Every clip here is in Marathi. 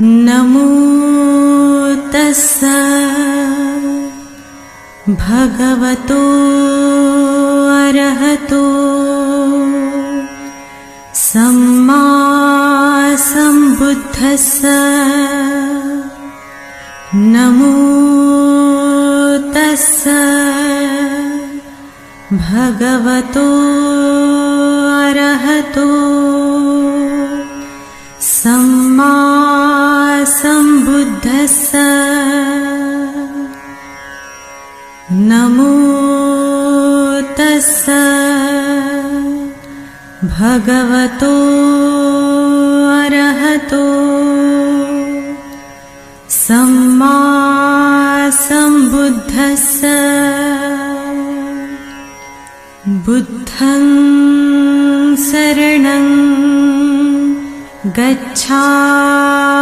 नमो तस्स भगवतो अरहतो सम्मा सम्बुद्धस्स नमो तस्स भगवतो अरहतो सम्मा सम्बुद्धस्स नमो तस्स। भगवतो अरहतो। सम्मा सम्बुद्धस्स। बुद्धं शरणं गच्छामि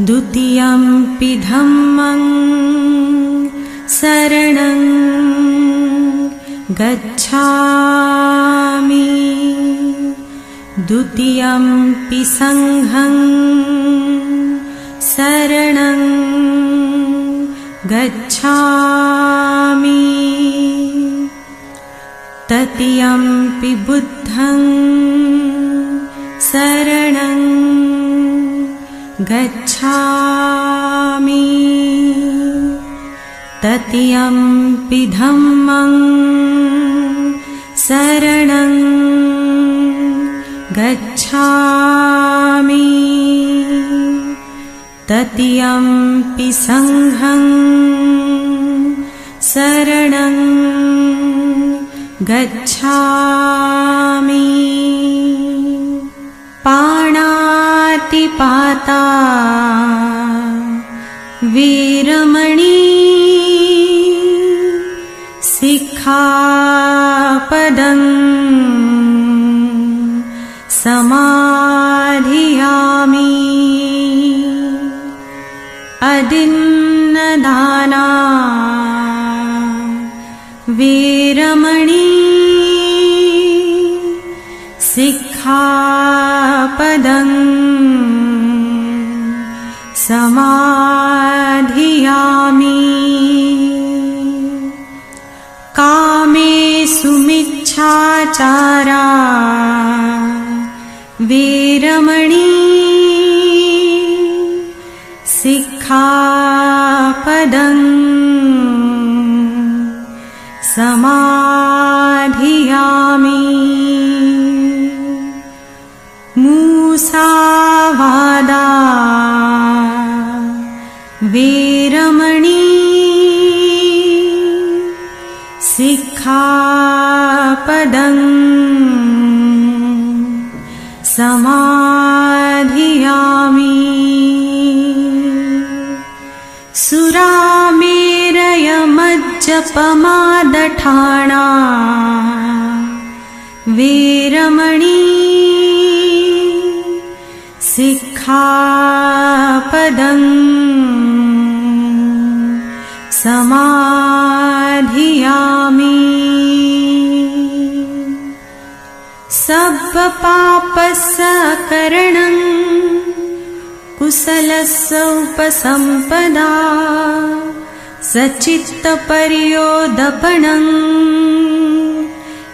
द्वितीयं पिधम्मं शरणं गच्छामि। द्वितीयं पि सङ्घं शरणं गच्छामि। ततीयं पिबुद्धं शरणं गच्छ गच्छामि तृतीयम्पि धम्मं शरणं गच्छामि। तृतीयम्पि सङ्घं शरणं गच्छामि पाता। वीरमणि समाधियामि कामे सुमिच्छाचारा जपमादठाणा। वीरमणि सिखापदम् समाधियामि। सर्वपापसकरणम् कुशलस्य उपसम्पदा सचित्तपर्योदपणम्।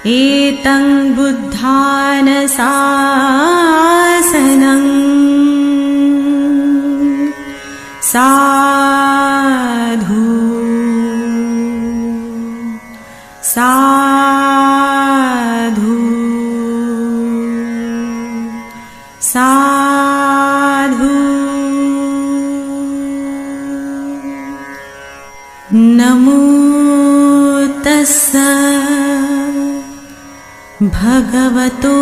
एतं बुद्धानशासनम् साधु। साधु। साधु भगवतो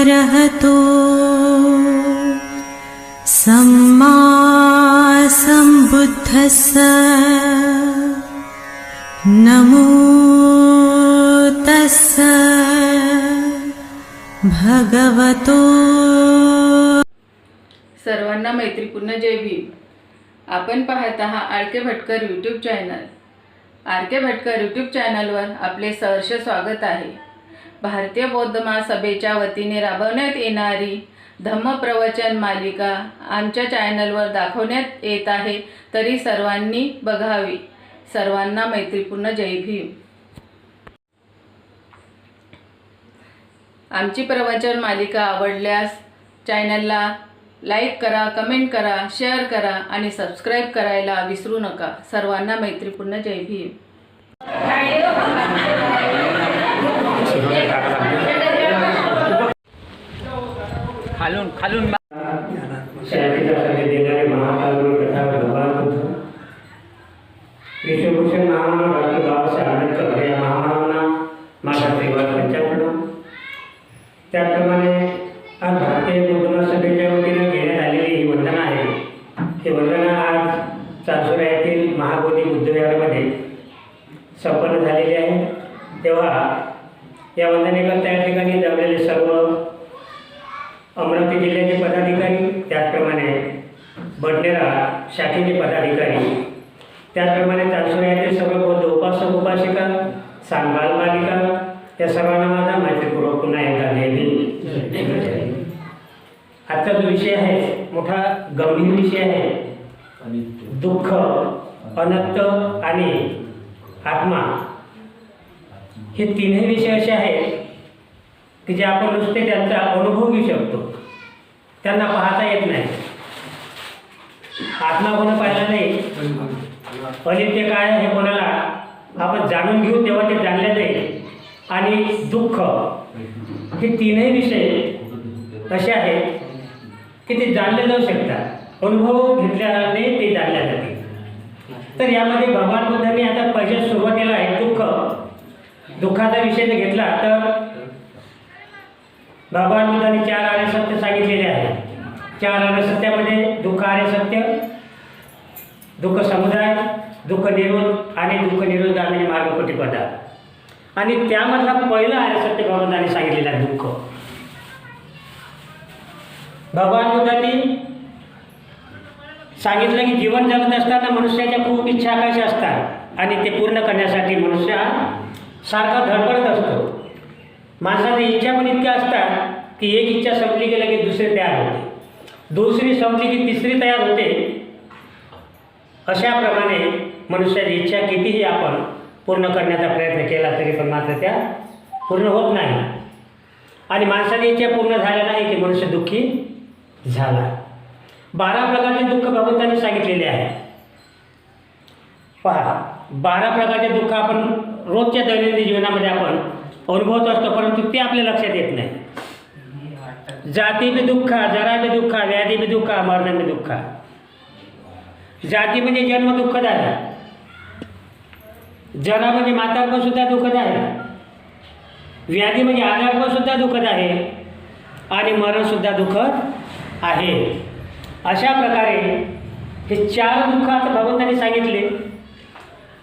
अरहतो। सम्मा सम्बुद्धस्स। नमो तस्स। भगवतो। सर्वांना मैत्रीपूर्ण जय भीम. आपण पाहत आहात R K Bhatkar YouTube channel R K Bhatkar YouTube चॅनलवर आपले सहर्ष स्वागत आहे. भारतीय बौद्ध महासभेच्या वतीने राबवण्यात येणारी धम्मप्रवचन मालिका आमच्या चॅनलवर दाखवण्यात येत आहे. तरी सर्वांनी बघावी. सर्वांना मैत्रीपूर्ण जय भीम. आमची प्रवचन मालिका आवडल्यास चॅनलला लाईक करा कमेंट करा शेअर करा आणि सबस्क्राईब करायला विसरू नका. सर्वांना मैत्रीपूर्ण जय भीम. खालून खालून शांतीसाठी देणारे महाकारुणी कथा भगवान विश्वभूषण महामानव डॉक्टर बाबासाहेब आंबेडकर या महामानवांना माझा सेवा पंचापन्न त्याप्रमाणे आज भारतीय बौद्ध महासभेच्या वतीनं घेण्यात आलेली ही वंदना आहे ही वंदना आज चासुरा येथील महाबोधी बुद्धविहारामध्ये संपन्न झालेली आहे तेव्हा या वंदनेकरता या ठिकाणी जमलेले सर्व अमरावती जिल्ह्याचे पदाधिकारी त्याचप्रमाणे बडनेरा शाखेचे पदाधिकारी त्याचप्रमाणे चालसुरा येथील सर्व बौद्ध उपासक उपासिका सांग बालबालिका या सर्वांना माझा मैत्रीपूर्वक पुन्हा एकदा जय आजचा जो विषय आहे मोठा गंभीर विषय आहे दुःख अनंत आणि आत्मा हे तिन्ही विषय असे आहेत की जे आपण नुसते त्यांचा अनुभव घेऊ शकतो. त्यांना पाहता येत नाही. आत्मा कोण पाहिला नाही? अनित्य काय हे कोणाला? आपण जाणून घेऊ तेव्हा ते जाणले जाईल. आणि दुःख हे तीनही विषय असे आहेत की ते जाणले जाऊ शकतात. अनुभव घेतल्याने ते जाणल्या जाते तर यामध्ये भगवान बुद्धांनी आता पहिल्या सुरुवातीला आहे. दुःख. दुःखाचा विषय जर घेतला तर भगवान बुद्धाने चार आर्य सत्य सांगितलेले आहे चार आर्य सत्यामध्ये दुःख आर्य सत्य दुःख समुदाय दुःख निरोध आणि दुःख निरोध गामिनी मार्ग प्रतिपदा आणि त्यामधला पहिलं आर्य सत्य भगवंताने सांगितलेलं आहे दुःख. भगवान बुद्धांनी सांगितलं की जीवन जगत असताना मनुष्याच्या खूप इच्छा आकांक्षा असतात आणि ते पूर्ण करण्यासाठी मनुष्य हा सारखा धडपडत असतो. माणसाच्या इच्छा पण इतक्या असतात की एक इच्छा संपली की लगेच दुसरी तयार होते. दुसरी संपली की तिसरी तयार होते. अशाप्रमाणे मनुष्याची इच्छा कितीही आपण पूर्ण करण्याचा प्रयत्न केला तरी पण मात्र त्या पूर्ण होत नाही. आणि माणसाची इच्छा पूर्ण झाल्या नाही की मनुष्य दुःखी झाला. बारा प्रकारचे दुःख भगवंतांनी सांगितलेले आहे. पहा बारा प्रकारचे दुःख आपण रोजच्या दैनंदिन जीवनामध्ये आपण अनुभवत असतो परंतु ते आपल्या लक्षात येत नाही. जाती बी दुःखा जरा बी दुःखा व्याधी बी दुःखा मरण बी दुःखा. जाती म्हणजे जन्म दुःखद आहे जरा म्हणजे म्हातारपण सुद्धा दुःखद आहे. व्याधी म्हणजे आजारपण सुद्धा दुःखद आहे. आणि मरण सुद्धा दुःखद आहे. अशा प्रकारे हे चार दुःख आता भगवंतांनी सांगितले.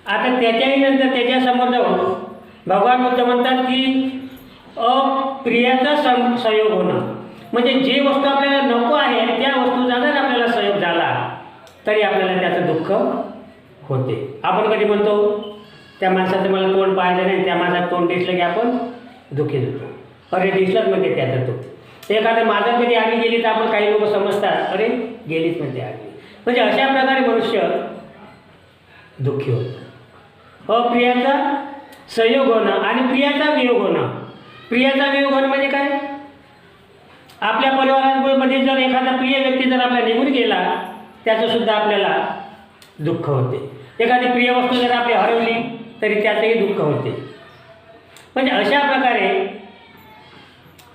आता त्याच्याही नंतर त्याच्यासमोर जाऊन भगवान बुद्ध म्हणतात की अप्रियाचा सं संयोग होणं. म्हणजे जे वस्तू आपल्याला नको आहे त्या वस्तूचा जर आपल्याला संयोग झाला तरी आपल्याला त्याचं दुःख होते. आपण कधी म्हणतो त्या माणसाचं मला तोंड पाहायचं नाही त्या माणसात तोंड दिसलं की आपण दुःखी होतो. अरे दिसलंच म्हणजे त्याचं तो एखादं माझं कधी आम्ही गेली तर आपण काही लोक समजतात अरे गेलीच म्हणते आम्ही. म्हणजे अशा प्रकारे मनुष्य दुःखी होतं. अप्रियाचा संयोग होणं आणि प्रियाचा वियोग होणं प्रियाचा वियोग होणं म्हणजे काय? आपल्या परिवारामध्ये जर एखादा प्रिय व्यक्ती जर आपला निघून गेला त्याचं सुद्धा आपल्याला दुःख होते. एखादी प्रिय वस्तू जर आपली हरवली तरी त्याचंही दुःख होते. म्हणजे अशा प्रकारे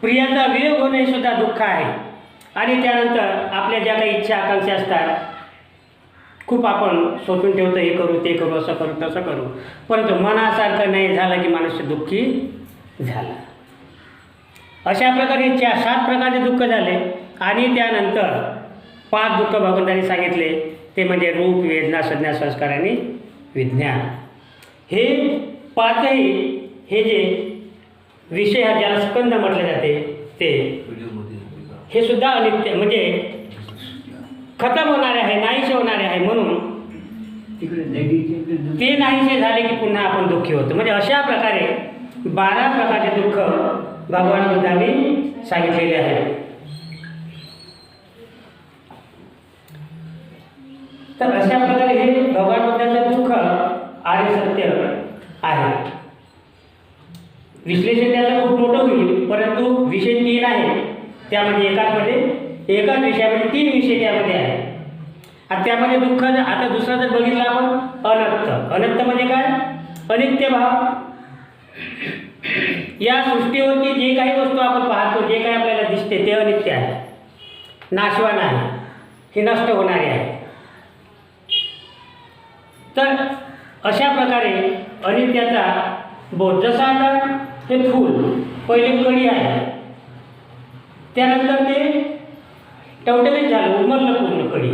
प्रियाचा वियोग होणे हे सुद्धा दुःख आहे. आणि त्यानंतर आपल्या ज्या काही इच्छा आकांक्षा असतात खूप आपण सोचून ठेवतो हे करू ते करू असं करू तसं करू. परंतु मनासारखं नाही झालं की मनुष्य दुःखी झाला. अशा प्रकारे चार सात प्रकारचे दुःख झाले आणि त्यानंतर पाच दुःख भगवंतांनी सांगितले. ते म्हणजे रूप वेदना संज्ञा संस्कार आणि विज्ञान. हे पाचही हे जे विषय हा ज्याला स्कंद म्हटले जाते ते हे सुद्धा अनित्य म्हणजे खतम होणारे आहे नाहीसे होणारे आहे म्हणून ते नाहीसे झाले की पुन्हा आपण दुःखी होतो. म्हणजे अशा प्रकारे बारा प्रकारचे दुःख भगवान बुद्धांनी सांगितलेले आहे. तर अशा प्रकारे हे भगवान बुद्धाचं दुःख आर्य सत्य आहे. विश्लेषण त्याचं खूप मोठं होईल परंतु विषय तीन आहे. त्यामध्ये एकाचमध्ये एकाच विषयामध्ये तीन विषय त्यामध्ये आहे आणि त्यामध्ये दुःख जर- आता दुसरा जर बघितला आपण अनंत अनंत म्हणजे काय? अनित्य भाव. या सृष्टीवरती जे काही वस्तू आपण पाहतो जे काही आपल्याला दिसते ते अनित्य आहे. नाशवान आहे. हे नष्ट होणारे आहे. तर अशा प्रकारे अनित्याचा बोध. जसा आता हे फूल पहिले कडी आहे. त्यानंतर ते टवटवीत झालं उमरलं पूर्ण कडी.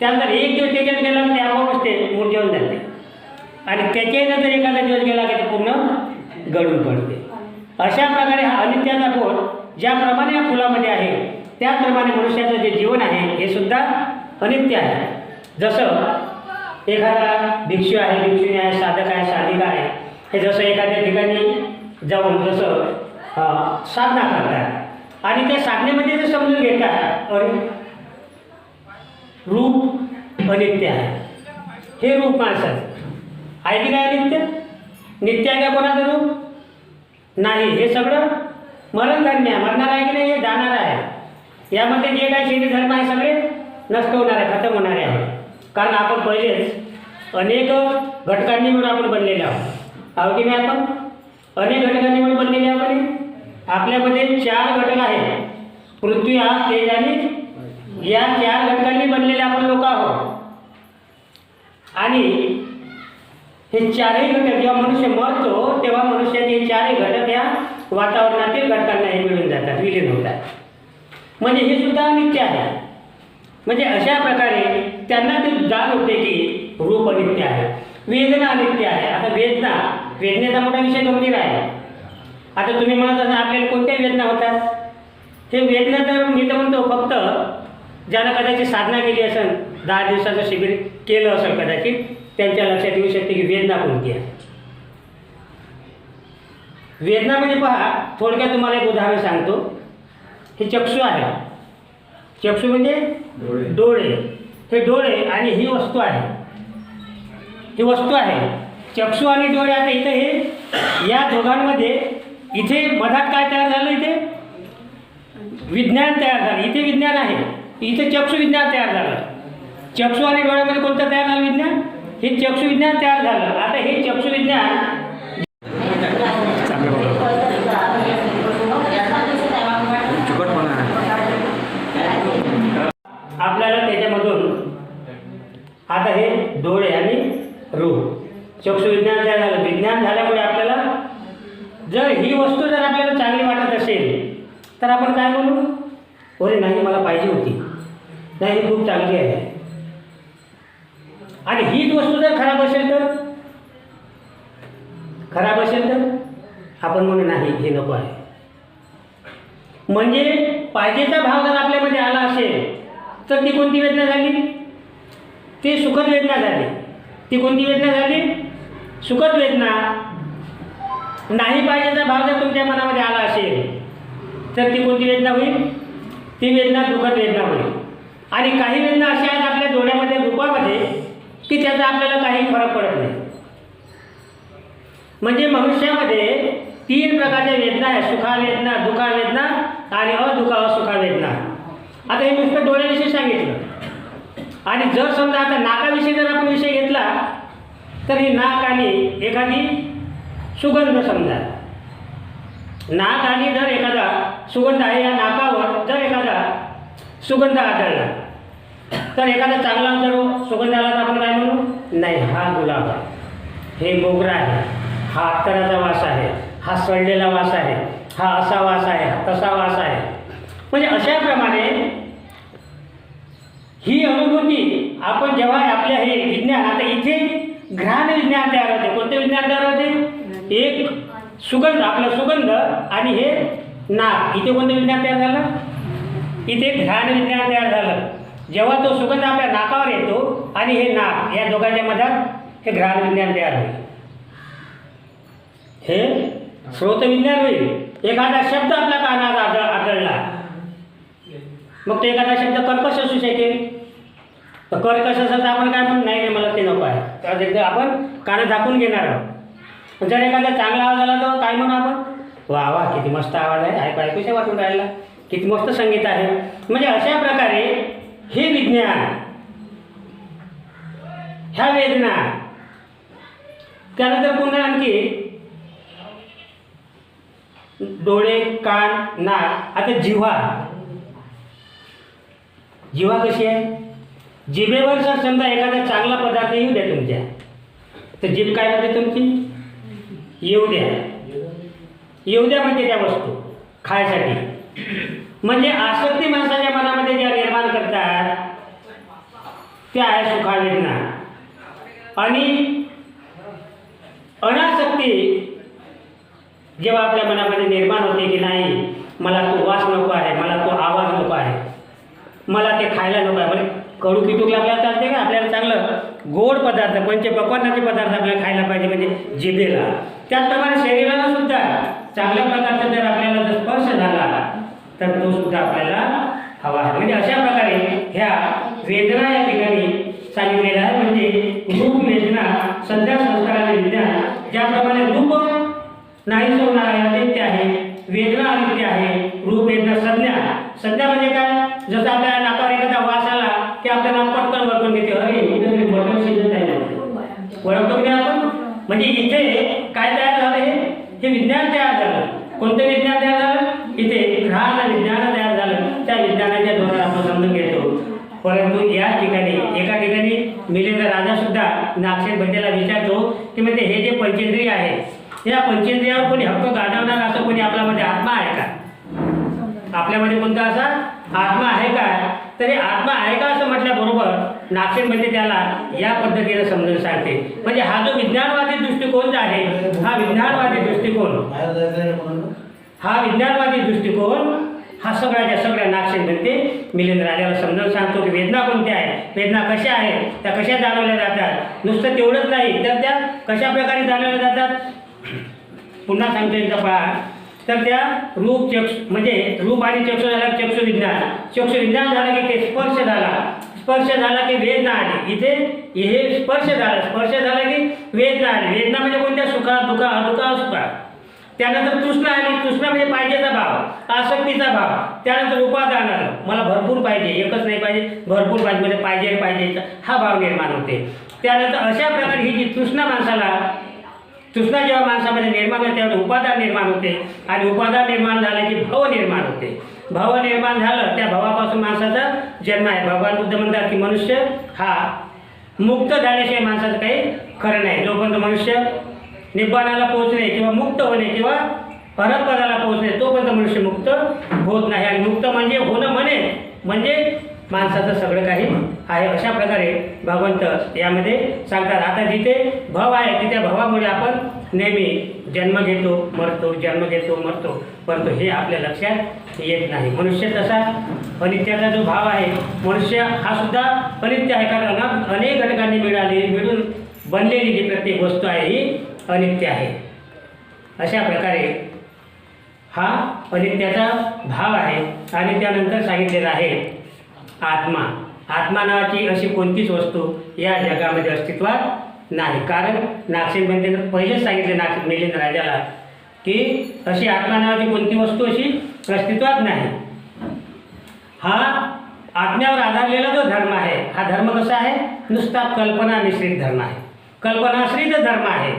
त्यानंतर एक दिवस त्याच्यात गेला की ते आपोआपच ते मुरझावून जाते. आणि त्याच्याही नंतर एखादा दिवस गेला की ते पूर्ण गळून पडते. अशा प्रकारे हा अनित्याचा बोध ज्याप्रमाणे या फुलामध्ये आहे त्याचप्रमाणे मनुष्याचं जे जीवन आहे हे सुद्धा अनित्य आहे. जसं एखादा भिक्षू आहे भिक्षुणी आहे साधक आहे साधिका आहे हे जसं एखाद्या ठिकाणी जाऊन जसं साधना करतात आणि त्या साधनेमध्ये ते समजून घेतात अरे रूप अनित्य आहे. हे रूप माणसाचं. आहे की काय नित्य नित्य आहे का कोणाचं रूप? नाही. हे सगळं मरणधर्मी आहे. मरणार आहे की नाही हे जाणार आहे. यामध्ये जे काही शरीर धर्म आहे सगळे नष्ट होणार आहे खतम होणारे आहे. कारण आपण पहिलेच अनेक घटकांनी मिळून आपण बनलेले आहोत. आहो की नाही आपण? अनेक घटकांनी मिळून बनलेले आहोत आपल्यामध्ये चार घटक आहेत. पृथ्वी हा तेज आणि या चार घटकांनी बनलेले आपण लोक आहोत. आणि हे चारही घटक जेव्हा मनुष्य मरतो तेव्हा मनुष्याचे हे चारही घटक या वातावरणातील घटकांना हे मिळून जातात विलीन होतात. म्हणजे हे सुद्धा नित्य आहे. म्हणजे अशा प्रकारे त्यांना ते जाण होते की रूप अनित्य आहे. वेदना अनित्य आहे. आता वेदना वेदनेचा मोठा विषय गंभीर आहे. आता तुम्ही म्हणत असाल आपल्याला कोणत्या वेदना होतात? हे वेदना तर मी तर म्हणतो फक्त ज्यानं कदाचित साधना केली असेल दहा दिवसाचं शिबिर केलं असेल कदाचित त्यांच्या लक्षात येऊ शकते की वेदना कोणती आहे. वेदना म्हणजे पहा थोडक्यात तुम्हाला एक उदाहरण सांगतो. हे चक्षु आहे. चक्षु म्हणजे डोळे. हे डोळे आणि ही वस्तू आहे. ही वस्तू आहे. चक्षु आणि डोळे आता इथं हे या दोघांमध्ये इथे मधात काय तयार झालं इथे? विज्ञान तयार झालं. इथे विज्ञान आहे. इथे चक्षु विज्ञान तयार झालं. चक्षु आणि डोळ्यामध्ये कोणतं तयार झालं विज्ञान? हे चक्षु विज्ञान तयार झालं. आता हे चक्षु विज्ञान आपल्याला त्याच्यामधून आता हे डोळे आणि रूप चक्षु विज्ञान तयार झालं. विज्ञान झाल्यामुळे जर ही वस्तू जर आपल्याला चांगली वाटत असेल तर आपण काय म्हणू अरे नाही मला पाहिजे होती. नाही ही खूप चांगली आहे. आणि हीच वस्तू जर खराब असेल तर? खराब असेल तर? आपण म्हणू नाही हे नको आहे. म्हणजे पाहिजेचा भाव जर आपल्यामध्ये आला असेल तर ती कोणती वेदना झाली? ती सुखद वेदना झाली. ती कोणती वेदना झाली? सुखद वेदना. नाही पाहिजेचा भाव जर तुमच्या मनामध्ये आला असेल तर ती कोणती वेदना होईल? ती वेदना दुखद वेदना होईल. आणि काही वेदना अशा आहेत आपल्या डोळ्यामध्ये रूपामध्ये की त्याचा आपल्याला काही फरक पडत नाही. म्हणजे मनुष्यामध्ये तीन प्रकारच्या वेदना आहेत सुखा वेदना दुखा वेदना आणि अदुखा असुखा वेदना आता हे नुसतं डोळ्याविषयी सांगितलं. आणि जर समजा आता नाकाविषयी जर आपण विषय घेतला तर ही नाक आणि एखादी सुगंध समजा. नाक आणि जर एखादा सुगंध आहे या नाकावर जर एखादा सुगंध आढळला तर एखादा चांगला जर सुगंध आला तर आपण काय म्हणू नाही हा गुलाब आहे. हे मोगरा आहे. हा अत्तराचा वास आहे. हा सडलेला वास आहे. हा असा वास आहे. हा तसा वास आहे. म्हणजे अशाप्रमाणे ही अनुभूती आपण जेव्हा आपल्या हे विज्ञान आता इथे घ्राण विज्ञान तयार होते. कोणते विज्ञान तयार होते? एक सुगंध आपलं सुगंध आणि हे नाक इथे कोणतं विज्ञान तयार झालं? इथे घ्राण विज्ञान तयार झालं. जेव्हा तो सुगंध आपल्या नाकावर येतो आणि हे नाक या दोघांच्या मधात हे घ्राण विज्ञान तयार होईल. हे स्रोत विज्ञान होईल. एखादा शब्द आपल्या कानात आदळ आदळला. मग तो एखादा शब्द कर्कश असू शकेल. तर कर्कश असेल तर आपण काय म्हणून नाही नाही मला ते नको आहे. तर एकदा आपण कानं झाकून घेणार आहोत. जर एखादा चांगला आवाज आला तर काय म्हणू आपण? वा वा किती मस्त आवाज आहे. ऐकू ऐकूशा वाटून राहिला. किती मस्त संगीत आहे. म्हणजे अशा प्रकारे हे विज्ञान ह्या वेदना त्यानंतर पुन्हा आणखी डोळे कान नाक आता जिव्हा. जिव्हा कशी आहे? जिभेवर जर समजा एखादा चांगला पदार्थ येऊ द्या तुमच्या तर जीभ काय म्हणते तुमची? येऊ द्या. येऊ द्या म्हणजे त्या वस्तू खायसाठी. म्हणजे आसक्ती माणसाच्या मनामध्ये ज्या निर्माण करतात त्या आहे सुखावेदना. आणि अनासक्ती जेव्हा आपल्या मनामध्ये निर्माण होते की नाही मला तो वास नको आहे मला तो आवाज नको आहे मला ते खायला नको आहे म्हणजे कडू किटूक लागला चालते का? आपल्याला चांगलं गोड पदार्थ पंचपक्वानाचे पदार्थ आपल्याला खायला पाहिजे म्हणजे जिभेला. त्याचप्रमाणे शरीराला सुद्धा चांगल्या प्रकारचा जर आपल्याला जर स्पर्श झाला तर तो सुद्धा आपल्याला हवा आहे. म्हणजे अशा प्रकारे ह्या वेदना या ठिकाणी सांगितलेल्या आहे म्हणजे रूप वेदना संध्या संस्काराने विज्ञान ज्याप्रमाणे रूप नाही सोडणार आहे अनित्य आहे वेदना अनित्य आहे रूप वेदना संज्ञा. संज्ञा म्हणजे काय जसं आपल्या नाकावर एखादा वास आला की आपल्या नाक पटकन वळकून घेते अरे इथे तरी बटन शिजत आहे ओळखतो की नाही आपण म्हणजे इथे काय तयार झालं हे हे विज्ञान तयार झालं कोणतं विज्ञान तयार झालं इथे घ्राण विज्ञान तयार झालं त्या विज्ञानाच्या धोरण आपण समजून घेतो परंतु या ठिकाणी एका ठिकाणी मिलिंद राजा सुद्धा नागसेन बंदेला विचारतो की म्हणजे हे जे पंचेंद्रिय आहे या पंचेंद्रियावर कोणी हक्क गाजवणार असं कोणी आपल्यामध्ये आत्मा आहे का आपल्यामध्ये कोणता असा आत्मा आहे का तर हे आत्मा आहे का असं म्हटल्याबरोबर नागसेन म्हणजे त्याला या पद्धतीने समजून सांगते. म्हणजे हा जो विज्ञानवादी दृष्टिकोन जो आहे हा विज्ञानवादी दृष्टिकोन हा विज्ञानवादी दृष्टिकोन हा सगळ्याच्या सगळ्या नागसेन म्हणते. मिलिंद राजाला समजावून सांगतो की वेदना कोणत्या आहेत? वेदना कशा आहेत? त्या कशा जाणवल्या जातात? नुसतं तेवढंच नाही तर त्या कशा प्रकारे जाणवल्या जातात? पुन्हा सांगतो एकदा पहा. तर त्या रूप चक्ष म्हणजे रूप आणि चक्षु झाला की चक्षु विज्ञान चक्षु विज्ञान झालं की ते स्पर्श झाला. स्पर्श झाला की वेदना आली. इथे हे स्पर्श झाला. स्पर्श झाला की वेदना आली. वेदना म्हणजे कोणत्या? सुखा दुखा अदुखा सुखा त्यानंतर तृष्णा आली. तृष्णा म्हणजे पाहिजेचा भाव आसक्तीचा भाव. त्यानंतर उपादान आलं. मला भरपूर पाहिजे. एकच नाही पाहिजे. भरपूर पाहिजे. म्हणजे पाहिजे पाहिजे. हा भाव निर्माण होते. त्यानंतर अशा प्रकारे ही जी तृष्णा माणसाला तृष्णा जेव्हा माणसामध्ये निर्माण होते तेव्हा उपादान निर्माण होते. आणि उपादान निर्माण झालं की भव निर्माण होते. भव निर्माण झालं त्या भवापासून माणसाचा जन्म आहे. भगवान बुद्ध म्हणतात की मनुष्य हा मुक्त झाल्याशिवाय माणसाचं काही खरं नाही. जोपर्यंत मनुष्य निब्बाणाला पोहोचणे किंवा मुक्त होणे किंवा परमपदाला पोहोचणे तोपर्यंत मनुष्य मुक्त होत नाही. आणि मुक्त म्हणजे होणं म्हणे म्हणजे माणसाचं सगळं काही आहे. अशा प्रकारे भगवंत यामध्ये सांगतात. आता जिथे भव आहे तिथे भवामुळे आपण नेहमी जन्म घेतो मरतो जन्म घेतो मरतो परंतु हे आपल्या लक्षात येत नाही. मनुष्य तसा अनित्याचा जो भाव आहे मनुष्य हा सुद्धा अनित्य आहे कारण अनेक घटकांनी मिळालेली मिळून बनलेली जी प्रत्येक वस्तू आहे ही अनित्य आहे. अशा प्रकारे हा अनित्याचा भाव आहे आणि त्यानंतर सांगितलेला आहे आत्मा. आत्मा नावाची अशी कोणतीच वस्तू या जगामध्ये अस्तित्वात नाही. कारण नागसेन बंदेनं पहिलेच सांगितले नाग मिलिंद राजाला की अशी आत्मा नावाची कोणती वस्तू अशी अस्तित्वात नाही. हा आत्म्यावर आधारलेला जो धर्म आहे हा धर्म कसा आहे? नुसता कल्पना मिश्रित धर्म आहे. कल्पनाश्रित धर्म आहे.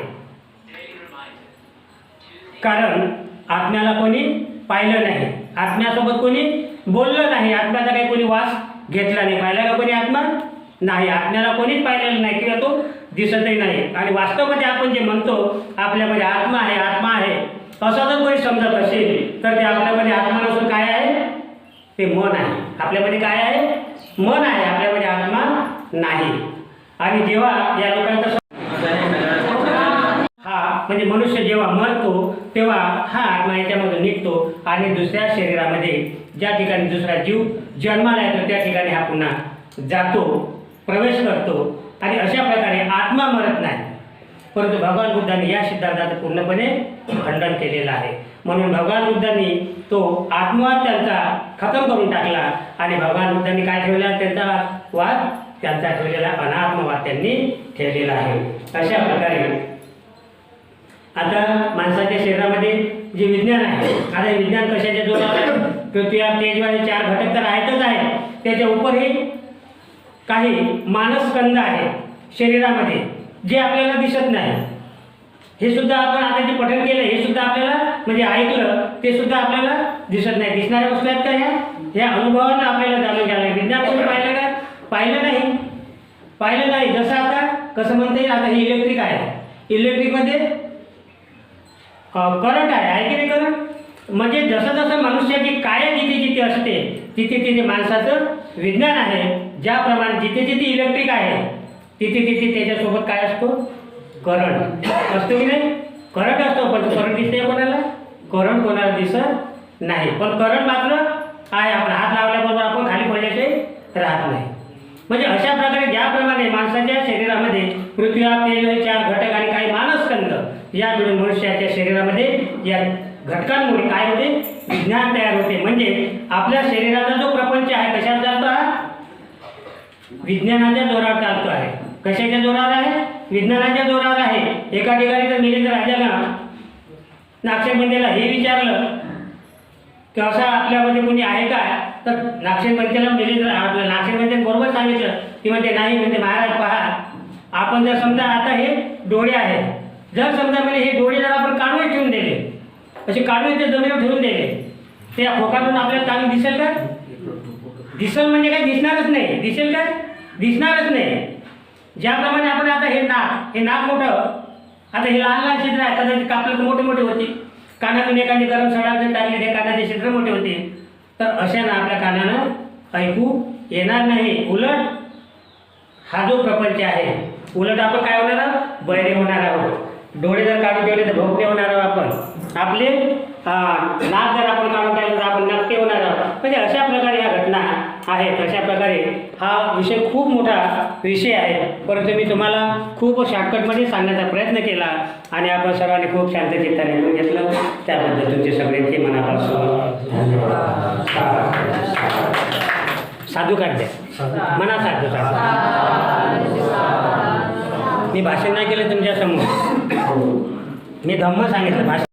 कारण आत्म्याला कोणी पाहिलं नाही. आत्म्यासोबत कोणी बोललं नाही. आत्म्याचा काही कोणी वास घेतला नाही. पाहिला का कोणी आत्मा? नाही. आत्म्याला कोणीच पाहिलेलं नाही. किंवा तो दिसतही नाही. आणि वास्तवमध्ये आपण जे म्हणतो आपल्यामध्ये आत्मा आहे आत्मा आहे. असं जर कोणी समजत असेल तर ते आपल्यामध्ये आत्मा नसून काय आहे? ते मन आहे. आपल्यामध्ये काय आहे? मन आहे. आपल्यामध्ये आत्मा नाही. आणि जेव्हा या लोकांचा हा म्हणजे मनुष्य जेव्हा मरतो तेव्हा हा आत्मा याच्यामधून निघतो. आणि दुसऱ्या शरीरामध्ये ज्या ठिकाणी दुसरा जीव जन्माला येतो त्या ठिकाणी हा पुन्हा जातो प्रवेश करतो. आणि अशा प्रकारे आत्मा मरत नाही. परंतु भगवान बुद्धांनी या सिद्धांताचं पूर्णपणे खंडन केलेलं आहे. म्हणून भगवान बुद्धांनी तो आत्मवाद त्यांचा खतम करून टाकला आणि भगवान बुद्धांनी काय ठेवला? त्यांचा वाद त्यांचा ठेवलेला अनात्मवाद त्यांनी ठेवलेला आहे. अशा प्रकारे आता माणसाच्या शरीरामध्ये जे विज्ञान आहे आता विज्ञान कशाच्या जोरावर पृथ्वी आप चार घटक तर आहेतच आहे त्याच्या उपरही काही मानसकंद आहे शरीरामध्ये जे आपल्याला दिसत नाही. हे सुद्धा आपण आता जे पठण केलं हे सुद्धा आपल्याला म्हणजे ऐकलं ते सुद्धा आपल्याला दिसत नाही. दिसणाऱ्या वस्तू आहेत का ह्या? ह्या अनुभवानं आपल्याला जाणून घ्यायला विज्ञान तुम्ही पाहिलं का? पाहिलं नाही. पाहिलं नाही. जसं आता कसं म्हणता येईल? आता हे इलेक्ट्रिक आहे. इलेक्ट्रिकमध्ये करंट आहे. आहे की नाही करंट म्हणजे जसं जसं मनुष्याची काय जिथे जिथे असते तिथे तिथे माणसाचं विज्ञान आहे. ज्याप्रमाणे जिथे जिथे इलेक्ट्रिक आहे तिथे तिथे त्याच्यासोबत काय असतो? करंट असतो की नाही? करंट असतो पण करंट दिसते कोणाला? करंट कोणाला दिसत नाही. पण करंट मात्र आहे आपण हात लावल्याबरोबर आपण खाली पडल्याचे राहत नाही. म्हणजे अशा प्रकारे ज्याप्रमाणे माणसाच्या शरीरामध्ये पृथ्वी तेल चार घटक आणि काही मानसकंद या मिळून मनुष्याच्या शरीरामध्ये या घटकांमुळे काय होते? विज्ञान तयार होते. म्हणजे आपल्या शरीराचा जो प्रपंच आहे कशाचा चालतो हा? विज्ञानाच्या जोरावर चालतो आहे. कशाच्या जोरावर आहे? विज्ञानाच्या जोरावर आहे. एका ठिकाणी तर मिलिंद राजाला नागशेबंदीला हे विचारलं की असं आपल्यामध्ये कोणी आहे का? तर नागशेबंदीला मिलिंद आपलं नागशेबंदीने बरोबर सांगितलं. की म्हणते नाही म्हणते महाराज पहा आपण जर समजा आता हे डोळे आहे जर समजा म्हणजे हे डोळे जर आपण काढून ठेवून दिले असे काढून ते जमिनीवर ठेवून दिले त्या खोकातून आपल्याला चांगलं दिसेल का? दिसल म्हणजे काय? दिसणारच नाही. दिसेल काय? दिसणारच नाही. ज्याप्रमाणे आपण आता हे नाक हे नाक मोठं आता हे लहान लहान छिद्र आहे. कदाचित कापलं तर मोठे मोठे होते कानातून एखादी गरम सडा जर टाकली ते कानाचे छिद्र मोठे होते. तर अशानं आपल्या कानानं ऐकू येणार नाही. उलट हा जो प्रपंच आहे उलट आपण काय होणार आहोत? बहिरे होणार आहोत. डोळे जर काढून ठेवले तर भोगते होणार आहोत आपण. आपले हा, नाक जर आपण काढून टाकलं तर आपण नक्की होणार आहोत. म्हणजे अशा प्रकारे ह्या घटना आहेत अशा प्रकारे हा विषय खूप मोठा विषय आहे. परंतु मी तुम्हाला खूप शॉर्टकटमध्ये सांगण्याचा प्रयत्न केला आणि आपण सर्वांनी खूप शांत चित्ताने ऐकून घेतलं. त्याबद्दल तुमचे सगळ्यांचे मनापासून धन्यवाद. साधू काढते. मना साधू साधू मी भाषण नाही केलं तुमच्यासमोर मी धम्म सांगितलं. भाषण